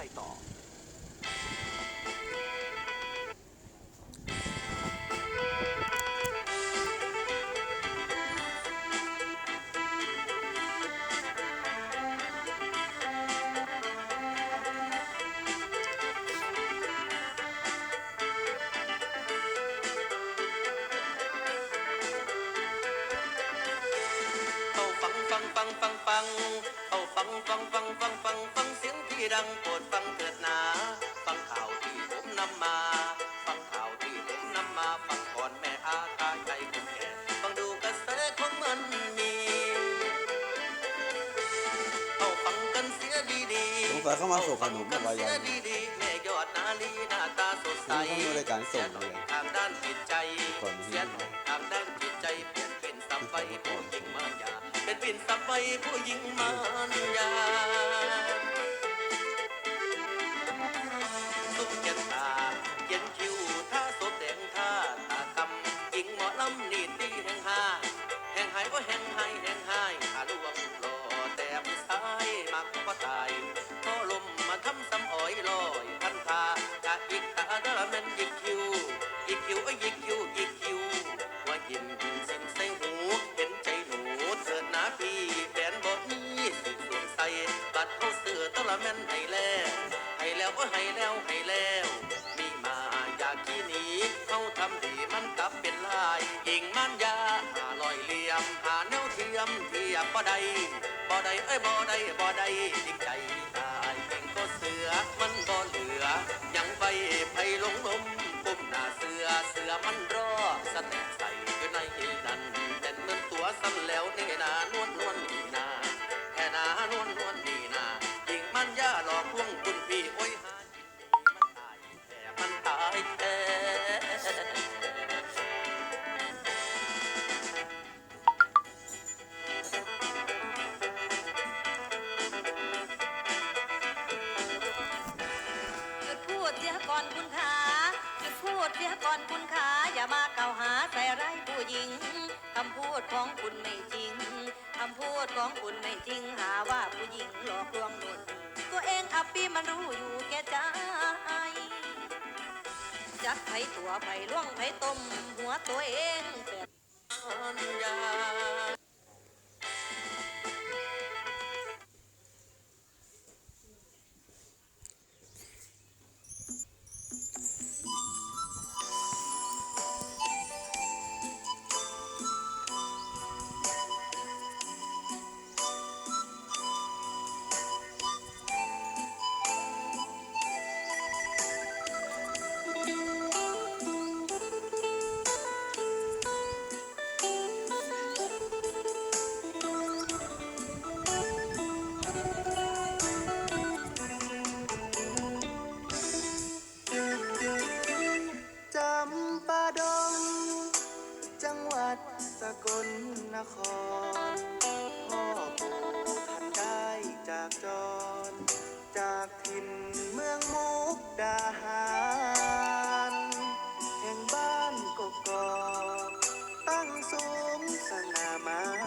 ไปต่ ดังโปรดฟังเถิดหนาฟังข่าวที่ผมนำมา ฟังข่าวที่ผมนำมา ฟังก่อนแม่อาตาใจคนแก่ฟังดูกระแสของมันมีเอาฟังกันเสียดีๆสงสัยเข้ามาส่งขนมกัอะไรเสีอยย่างนี้ดีๆแม่ยอดนาลีหน้าตาสดใสนี่เขามีรายการส่งหน่เลอยยทางด้านจิตใจก่อนนี้เสียหน่อยทางด้านจิตใจเปลี่ยนเป็นสับไฟผู้หญิงมารยาเป็นเป็นสับไฟผู้หญิงมารยา มอลำนี่ตีแห่งหาแห่งหายว่าแห่งหายแห่งหายหาลวงหล่อแต่ผู้ชายมักก็ตายพอลมมาทำซ้ำอ้อยลอยพันธาจะอีกตาเดอแม่นยิกคิวยิกคิวเอ้ยิกคิวยิกคิวว่ายิ้มสิ้นใส่หูเห็นใจหนูเถิดนะพี่แฟนบอกนี้สิสวมใส่บัดเขาเสือตะละแม่นให้แล้วให้แล้วก็ให้แล้วให้แล้ว บ่ได้บ่ได้เอ้ยบ่ได้บ่ได้จริงใจ ของคุณไม่จริงคำพูดของคุณไม่จริงหาว่าผู้หญิงหลอกลวงหนุนตัวเองอับปีมันรู้อยู่แก่ใจจักไผตัวไผล่วงไผต้มหัวตัวเองแต่ปัญญา สูงสง่ามา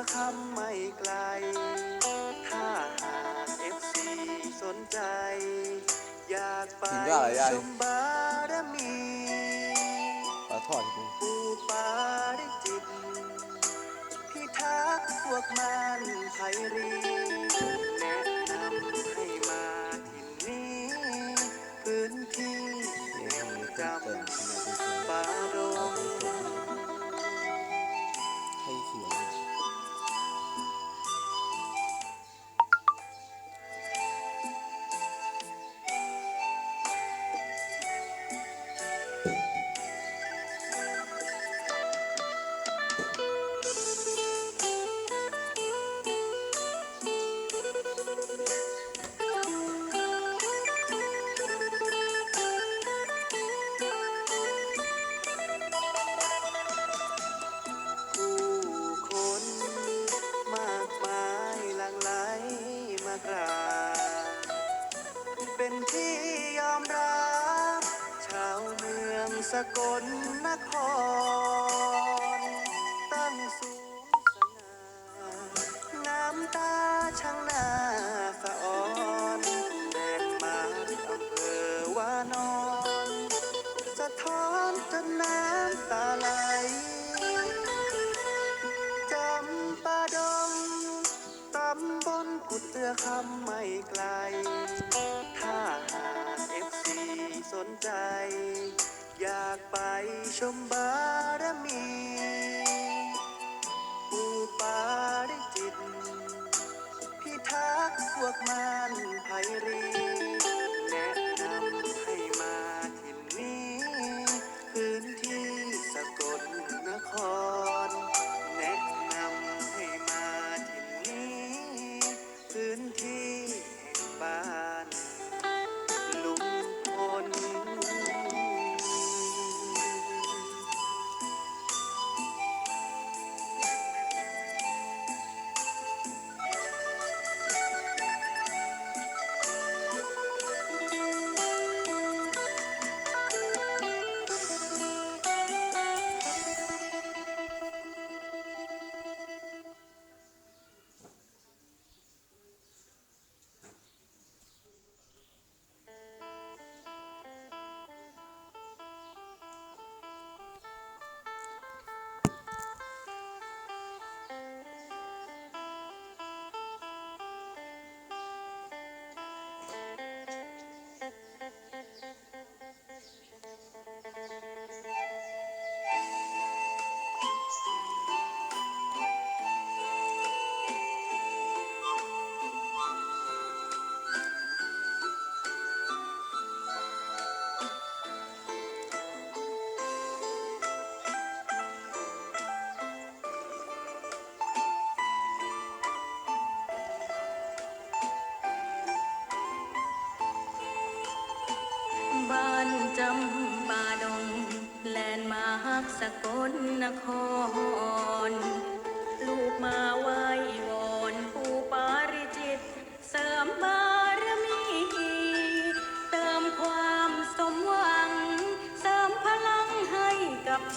อคำไม่ไกล ถ้าหาเอฟซีสนใจ อยากไปอะไรยาย ชมบารมีปลาทอดกูปูปาริจิตพิทักษ์พวกมันไพรี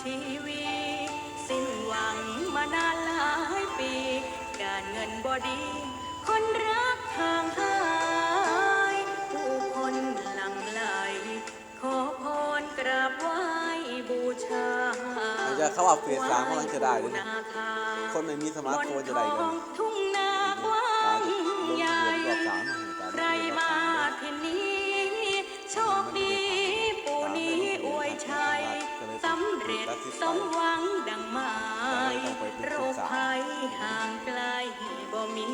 ชีวิต สิ้นหวังมานานหลายปี การเงินบอดี คนรักทางหาย ผู้คนหลั่งไหล ขอพรกราบไหว้บูชาอาจจะเข้าว่าเฟสสามกำลังจะได้เลยไหว้นะนาคาคนไม่มีสมาร์ทโฟนจะได้กันบนท้องทุ่งนากว้างใหญ่รอบสามมาให้ตามใครมาที่นี้โชคดี สมหวังดังหมายโรคภัยห่างไกลบ่มี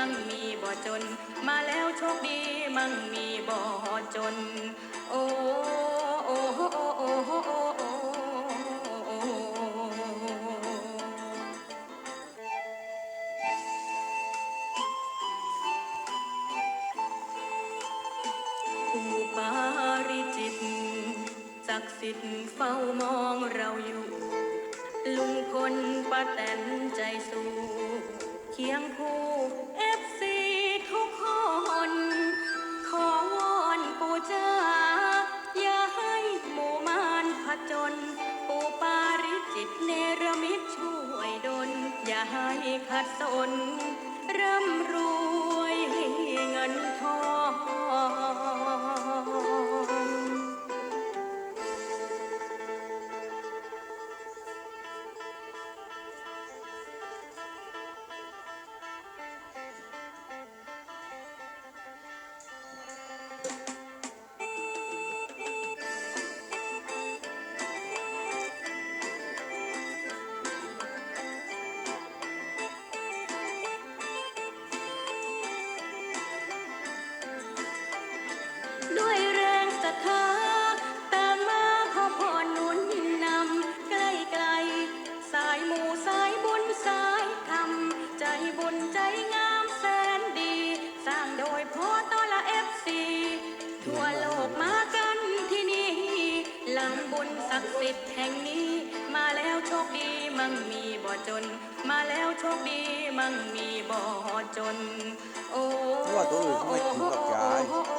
มั่งมีบ่จน มาแล้วโชคดีมั่งมีบ่จน โอ้โอ้โอ้โอ้โอ้โอ้โอ้ผู้ปาริจิตศักดิ์สิทธิ์เฝ้ามองเราอยู่ ลุงพลป้าแตนใจสู้ เคียงคู่เอฟซีทุกคน ขอวอนปู่จ้าอย่าให้หมู่มารผจญปู่ปาริจิตเนรมิตช่วยดลอย่าให้ขัดสนร่ำรวยเงินทอง ลังบุญศักดิ์สิทธิ์แห่งนี้ มาแล้วโชคดีมั่งมีบ่จน มาแล้วโชคดีมั่งมีบ่จน โอ้โอ้โอ้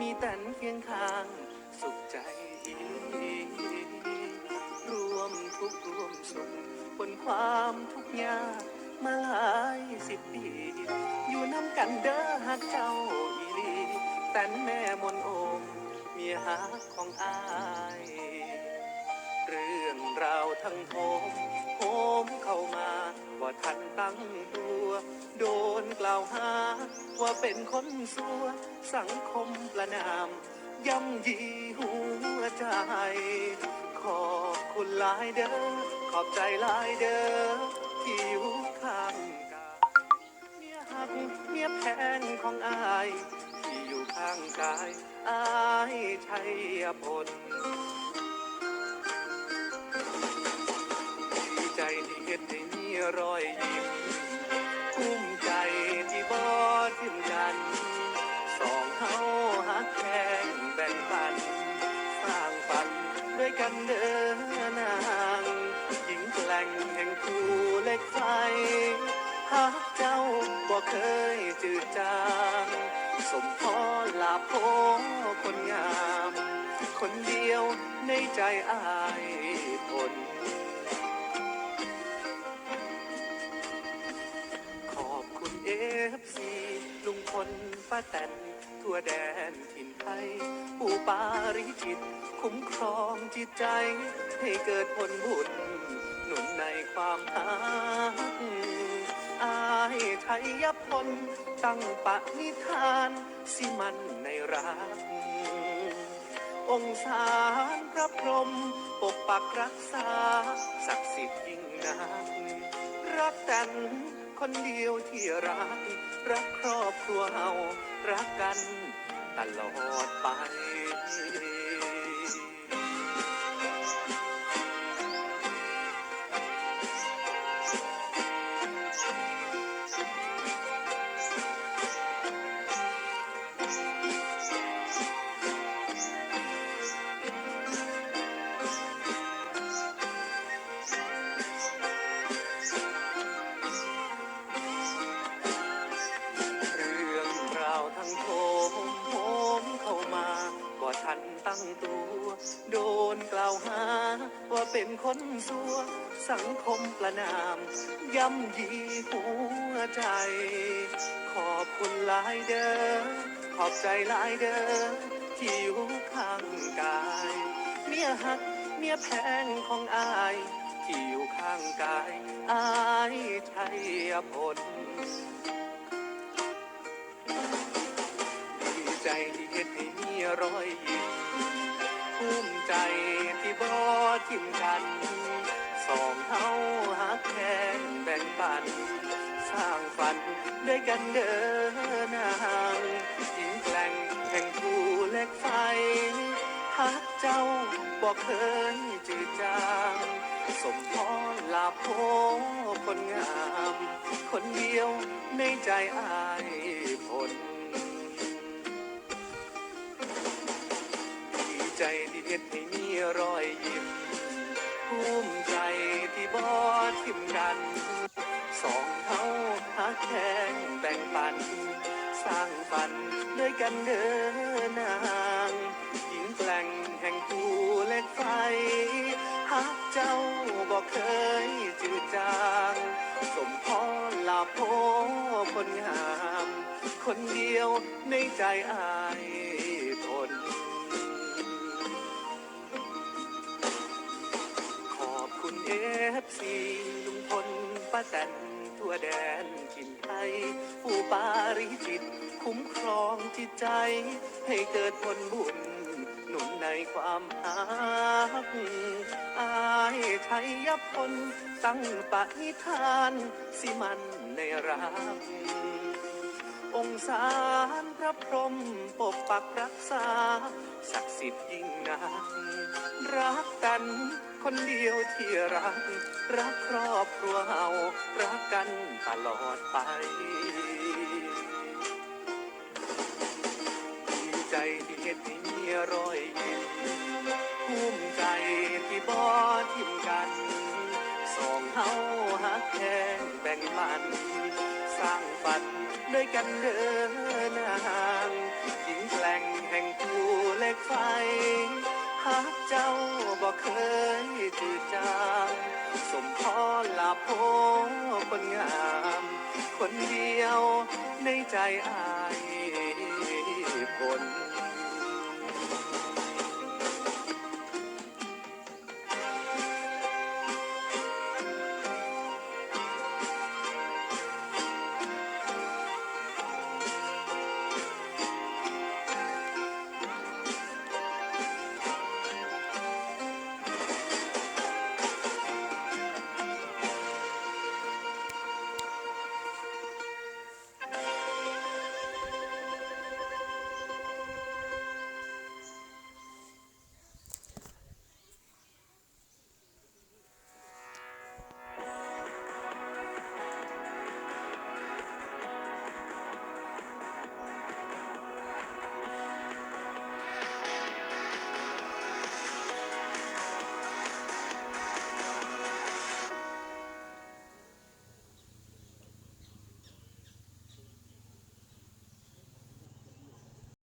มีแต่นเคียงข้าง สุขใจอีรวมทุกข์รวมสุขบนความทุกข์ยากมาหลายสิบปี อยู่น้ำกันเด้อหักเจ้าอีลีแต่นแม่มนโอมเมียหักของอาย เรื่องราวทั้งโทมโหมเข้ามา ว่ทันตั้งตัว โดนกล่าวหา ว่าเป็นคนสัว สังคมประนาม ย่ำยีหัวใจ ขอบคุณหลายเด้อ ขอบใจหลายเด้อที่อยู่ข้างกายเมียหักเมียแพงของอาย ที่อยู่ข้างกายอายชัยพล คนงาม คนเดียวในใจอายคนขอบคุณเอฟซีลุงพลป้าแตนทั่วแดนถิ่นไทยปู่ปาริจิต คุ้มครองจิตใจ ให้เกิดผลบุญ หนุนในความหักอายชัยพลตั้งปะนิทาน สิมัน รัก องค์สารพระพรหมปกปักรักษา ศักดิ์สิทธิ์ยิ่งนักรักแต่นคนเดียวที่รัก รักครอบครัวเฮารักกันตลอดไป ตั้งตัว โดนกล่าวหา ว่าเป็นคนสัว สังคมประนาม ย่ำยีหัวใจ ขอบคุณหลายเด้อขอบใจหลายเด้อที่อยู่ข้างกาย เมียหักเมียแพงของอายที่อยู่ข้างกายอายชัยพลดีใจที่เฮ็ดให้เมียรอยยิ้ม ภูมิใจที่บ่ทิมกัน สองเฮาหักแทนแบ่งปัน สร้างฝันด้วยกันเดินนางหญิงแกล่งแห่งภูเหล็กไฟหักเจ้าบอกเคยจืดจางสมพรลาโพคนงาม คนเดียวในใจอายผล ใจที่เฮ็ดให้มีรอยยิ้มภูมิใจที่บ่ทิมกัน สองเฮาหักแทงแบ่งปัน สร้างฝันด้วยกันเดินนางหญิงแกล่งแห่งภูเหล็กไฟหักเจ้าบอกเคยจืดจาง สมพรลาโพคนงาม คนเดียวในใจอา รองจิตใจ ให้เกิดผลบุญ หนุนในความหักอายชัยพลตั้งปณิธาน สิมันในรักองค์สารพระพรหมปกปักรักษา ศักดิ์สิทธิ์ยิ่งนักรักกันคนเดียวที่รัก รักครอบครัวเฮารักกันตลอดไป รอยยิ้มภูมิใจที่บ่ทิมกันสองเฮาหักแทงแบ่งปัน สร้างฝันด้วยกันเดินนางหญิงแกล่งแห่งภูเหล็กไฟหักเจ้าบอกเคยจืดจางสมพรลาโพคนงาม คนเดียวในใจอายผล